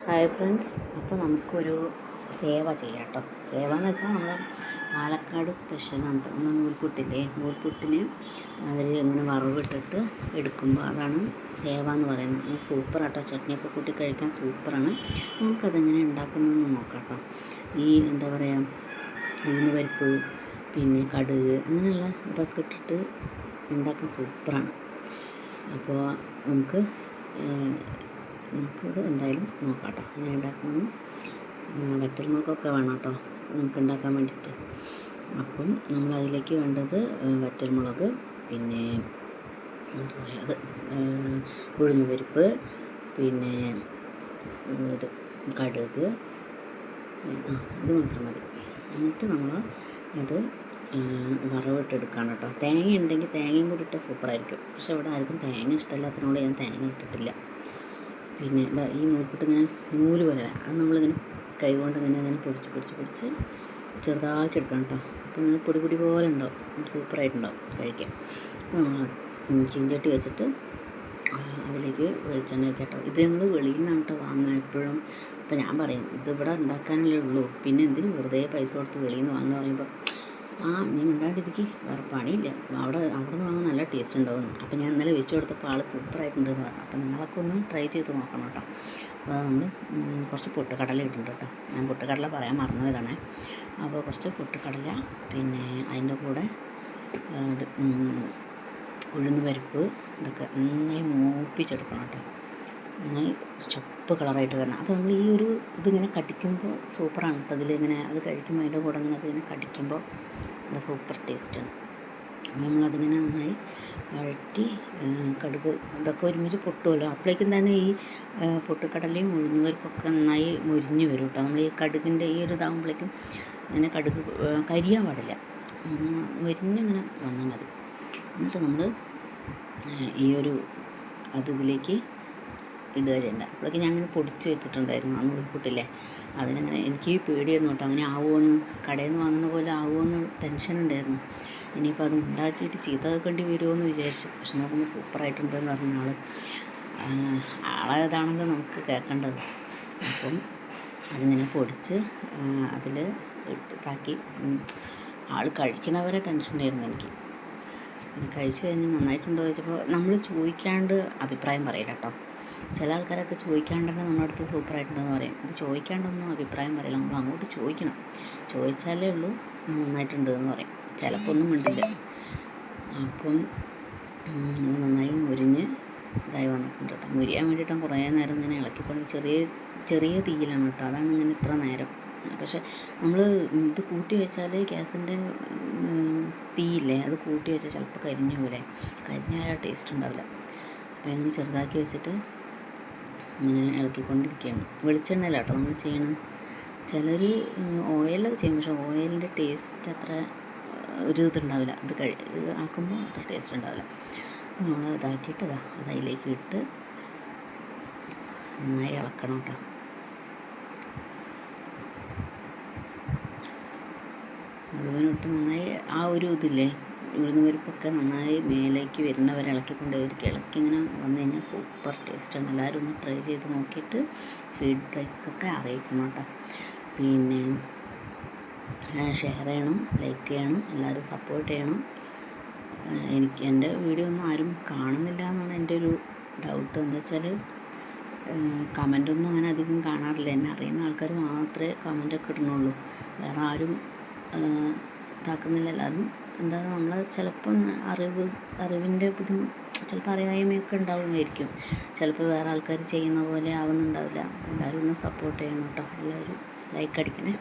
Hi friends. അപ്പോൾ നമുക്കൊരു സേവ ചെയ്യാം കേട്ടോ. സേവ എന്ന് വെച്ചാൽ നമ്മൾ പാലക്കാട് സ്പെഷ്യലാണ് ഒന്ന് നൂൽപുട്ടില്ലേ? നൂൽപുട്ടിനെ അവർ ഇങ്ങനെ വറവിട്ടിട്ട് എടുക്കുമ്പോൾ അതാണ് സേവ എന്ന് പറയുന്നത്. സൂപ്പർ ആട്ടോ. ചട്നിയൊക്കെ കൂട്ടി കഴിക്കാൻ സൂപ്പറാണ് നമുക്കതെങ്ങനെ ഉണ്ടാക്കുന്നതെന്ന് നോക്കാം കേട്ടോ. ഈ എന്താ പറയുക ഉഴുന്ന് പരിപ്പ് പിന്നെ കടുക് അങ്ങനെയുള്ള ഇതൊക്കെ ഇട്ടിട്ട് ഉണ്ടാക്കാൻ സൂപ്പറാണ് അപ്പോൾ നമുക്ക് നമുക്കത് എന്തായാലും നോക്കാം കേട്ടോ എങ്ങനെ ഉണ്ടാക്കണമെന്ന് വറ്റൽമുളകൊക്കെ വേണം കേട്ടോ നമുക്ക് ഉണ്ടാക്കാൻ വേണ്ടിയിട്ട്. അപ്പം നമ്മൾ അതിലേക്ക് വേണ്ടത് വറ്റൽമുളക് പിന്നെ അത് ഉഴുന്ന് പരിപ്പ് പിന്നെ ഇത് കടുക് ഇത് മാത്രം മതി. എന്നിട്ട് നമ്മൾ അത് വറവിട്ടെടുക്കുകയാണ് കേട്ടോ തേങ്ങ ഉണ്ടെങ്കിൽ തേങ്ങയും കൂടി ഇട്ടാൽ സൂപ്പറായിരിക്കും. പക്ഷെ ഇവിടെ ആർക്കും തേങ്ങ ഇഷ്ടമില്ലാത്തതിനോട് ഞാൻ തേങ്ങ ഇട്ടിട്ടില്ല. പിന്നെ ഇതാ ഈ നൂൽപുട്ട് ഇങ്ങനെ നൂൽ പോലെ അത് നമ്മളിങ്ങനെ കൈ കൊണ്ട് ഇങ്ങനെ അങ്ങനെ പൊടിച്ച് പൊടിച്ച് പൊടിച്ച് ചെറുതാക്കി എടുക്കണം കേട്ടോ. അപ്പോൾ ഇങ്ങനെ പൊടി പൊടി പോലെ ഉണ്ടാവും. സൂപ്പറായിട്ടുണ്ടാവും കഴിക്കാൻ. അപ്പോൾ നമ്മൾ ചീഞ്ചട്ടി വെച്ചിട്ട് അതിലേക്ക് വെളിച്ചെണ്ണ കേട്ടോ ഇത് ഞങ്ങൾ വെളിയിൽ നിന്നാണ് കേട്ടോ വാങ്ങുക എപ്പോഴും. അപ്പോൾ ഞാൻ പറയും ഇത് ഇവിടെ ഉണ്ടാക്കാനല്ലേ ഉള്ളൂ. പിന്നെ എന്തിനും വെറുതെ പൈസ കൊടുത്ത് വെളിയിൽ നിന്ന് വാങ്ങുക പറയുമ്പോൾ ആ നീ മിണ്ടാണ്ടിരിക്കുക വേറെ പണിയില്ല. അവിടെ അവിടെ നിന്ന് വാങ്ങാൻ നല്ല ടേസ്റ്റ് ഉണ്ടാവുന്നു. അപ്പോൾ ഞാൻ ഇന്നലെ വെച്ച് കൊടുത്തപ്പോൾ ആൾ സൂപ്പറായിട്ടുണ്ടെന്ന് പറഞ്ഞു. അപ്പോൾ നിങ്ങളൊക്കെ ഒന്ന് ട്രൈ ചെയ്ത് നോക്കണം കേട്ടോ. അപ്പോൾ നമ്മൾ കുറച്ച് പൊട്ടുകടല ഇട്ടിട്ടുണ്ട് കേട്ടോ. ഞാൻ പൊട്ടുകടല പറയാൻ മറന്നുപോയതാണ് അപ്പോൾ കുറച്ച് പൊട്ടുകടല പിന്നെ അതിന്റെ കൂടെ ഇത് ഉഴുന്ന് പരിപ്പ് ഇതൊക്കെ നന്നായി മൂപ്പിച്ചെടുക്കണം കേട്ടോ. നന്നായി ചുവപ്പ് കളറായിട്ട് വരണം. അപ്പോൾ നമ്മൾ ഈ ഒരു ഇതിങ്ങനെ കടിക്കുമ്പോൾ സൂപ്പറാണ് കേട്ടോ. ഇതിലിങ്ങനെ അത് കഴിക്കുമ്പോൾ അതിന്റെ കൂടെ ഇങ്ങനെ അതിങ്ങനെ കടിക്കുമ്പോൾ നല്ല സൂപ്പർ ടേസ്റ്റാണ്. നമ്മളതിങ്ങനെ നന്നായി വഴറ്റി കടുക് ഇതൊക്കെ ഒരുമിച്ച് പൊട്ടുമല്ലോ. അപ്പോഴേക്കും തന്നെ ഈ പൊട്ടുകടലയും ഉഴുന്നുപരിപ്പൊക്കെ നന്നായി മുരിഞ്ഞ് വരും കേട്ടോ. നമ്മൾ ഈ കടുകിന്റെ ഈ ഒരു ഇതാകുമ്പോഴേക്കും അങ്ങനെ കടുക് കരിയാൻ പാടില്ല. മുരിഞ്ഞിങ്ങനെ വന്നാൽ മതി. എന്നിട്ട് നമ്മൾ ഈ ഒരു അത് ഇതിലേക്ക് ഇടുക ചെയ്യേണ്ട. ഞാൻ അങ്ങനെ പൊടിച്ച് വെച്ചിട്ടുണ്ടായിരുന്നു ആ നൂൽപുട്ടില്ലേ അതിനങ്ങനെ എനിക്ക് പേടിയായിരുന്നു കേട്ടോ. അങ്ങനെ ആവുമെന്ന് കടയിൽ നിന്ന് വാങ്ങുന്ന പോലെ ആവുമെന്ന് ടെൻഷൻ ഉണ്ടായിരുന്നു. ഇനിയിപ്പോൾ അത് ഉണ്ടാക്കിയിട്ട് ചീത്ത കേൾക്കേണ്ടി വരുമോ എന്ന് വിചാരിച്ചു. പക്ഷെ നോക്കുമ്പോൾ സൂപ്പറായിട്ടുണ്ടെന്ന് പറഞ്ഞ ആൾ ആളേതാണല്ലോ നമുക്ക് കേൾക്കേണ്ടത് അപ്പം അതിങ്ങനെ പൊടിച്ച് അതിൽ ഇട്ടാക്കി ആൾ കഴിക്കണവരെ ടെൻഷൻ ഉണ്ടായിരുന്നു എനിക്ക്. കഴിച്ച് കഴിഞ്ഞ് നന്നായിട്ടുണ്ടോ ചോദിച്ചപ്പോൾ നമ്മൾ ചോദിക്കാണ്ട് അഭിപ്രായം പറയില്ല കേട്ടോ. ചില ആൾക്കാരൊക്കെ ചോദിക്കാണ്ട് തന്നെ നമ്മുടെ അടുത്ത് സൂപ്പറായിട്ടുണ്ടെന്ന് പറയും. ഇത് ചോദിക്കാണ്ടൊന്നും അഭിപ്രായം പറയില്ല. നമ്മൾ അങ്ങോട്ട് ചോദിക്കണം. ചോദിച്ചാലേ ഉള്ളൂ നന്നായിട്ടുണ്ട് എന്ന് പറയും. ചിലപ്പോൾ ഒന്നും മിണ്ടില്ല. അപ്പം അത് നന്നായി മുരിഞ്ഞ് ഇതായി വന്നിട്ടുണ്ട് കേട്ടോ. മുരിയാൻ വേണ്ടിയിട്ട് കുറേ നേരം ഇങ്ങനെ ഇളക്കിക്കൊണ്ട് ചെറിയ ചെറിയ തീയിലാണ് കേട്ടോ. അതാണ് ഇങ്ങനെ ഇത്ര നേരം. പക്ഷേ നമ്മൾ ഇത് കൂട്ടി വെച്ചാൽ ഗ്യാസിന്റെ തീയില്ലേ? അത് കൂട്ടി വെച്ചാൽ ചിലപ്പോൾ കരിഞ്ഞു പോലെ കരിഞ്ഞാൽ ടേസ്റ്റ് ഉണ്ടാവില്ല. അപ്പോൾ ഇങ്ങനെ ചെറുതാക്കി വെച്ചിട്ട് ഇങ്ങനെ ഇളക്കിക്കൊണ്ടിരിക്കുകയാണ്. വെളിച്ചെണ്ണയിലാട്ടോ നമ്മൾ ചെയ്യണം ചിലർ ഓയിലൊക്കെ ചെയ്യും പക്ഷേ ഓയിലിന്റെ ടേസ്റ്റ് അത്ര ഒരു ഇതുണ്ടാവില്ല. ഇത് കഴി ആക്കുമ്പോൾ അത്ര ടേസ്റ്റ് ഉണ്ടാവില്ല. നമ്മൾ ഇതാക്കിയിട്ട് അത് അതിലേക്ക് ഇട്ട് നന്നായി ഇളക്കണം കേട്ടോ. മുഴുവനിട്ട് നന്നായി ആ ഒരു ഇതില്ലേ? ഉഴുന്ന് പരിപ്പൊക്കെ നന്നായി മേലേക്ക് വരുന്നവരെ അവർക്ക് ഇളക്കി ഇങ്ങനെ വന്നു കഴിഞ്ഞാൽ സൂപ്പർ ടേസ്റ്റാണ് എല്ലാവരും ഒന്ന് ട്രൈ ചെയ്ത് നോക്കിയിട്ട് ഫീഡ്ബാക്കൊക്കെ അറിയിക്കണം കേട്ടോ. പിന്നെ ഷെയർ ചെയ്യണം ലൈക്ക് ചെയ്യണം എല്ലാവരും സപ്പോർട്ട് ചെയ്യണം. എനിക്ക് എന്റെ വീഡിയോ ഒന്നും ആരും കാണുന്നില്ല എന്നാണ് എന്റെ ഒരു ഡൗട്ട് എന്താ വെച്ചാൽ കമന്റൊന്നും അങ്ങനെ അധികം കാണാറില്ല. എന്നെ അറിയുന്ന ആൾക്കാർ മാത്രമേ കമന്റൊക്കെ ഇടുന്നുള്ളൂ. വേറെ ആരും ഇതാക്കുന്നില്ല. എല്ലാവരും എന്താ നമ്മൾ ചിലപ്പം അറിവ് അറിവിന്റെ ബുദ്ധിമുട്ട് ചിലപ്പോൾ അറിയായ്മയൊക്കെ ഉണ്ടാവുമായിരിക്കും ചിലപ്പോൾ വേറെ ആൾക്കാർ ചെയ്യുന്ന പോലെ ആവുന്നുണ്ടാവില്ല. എല്ലാവരും ഒന്ന് സപ്പോർട്ട് ചെയ്യണം കേട്ടോ എല്ലാവരും ലൈക്ക് അടിക്കണേ.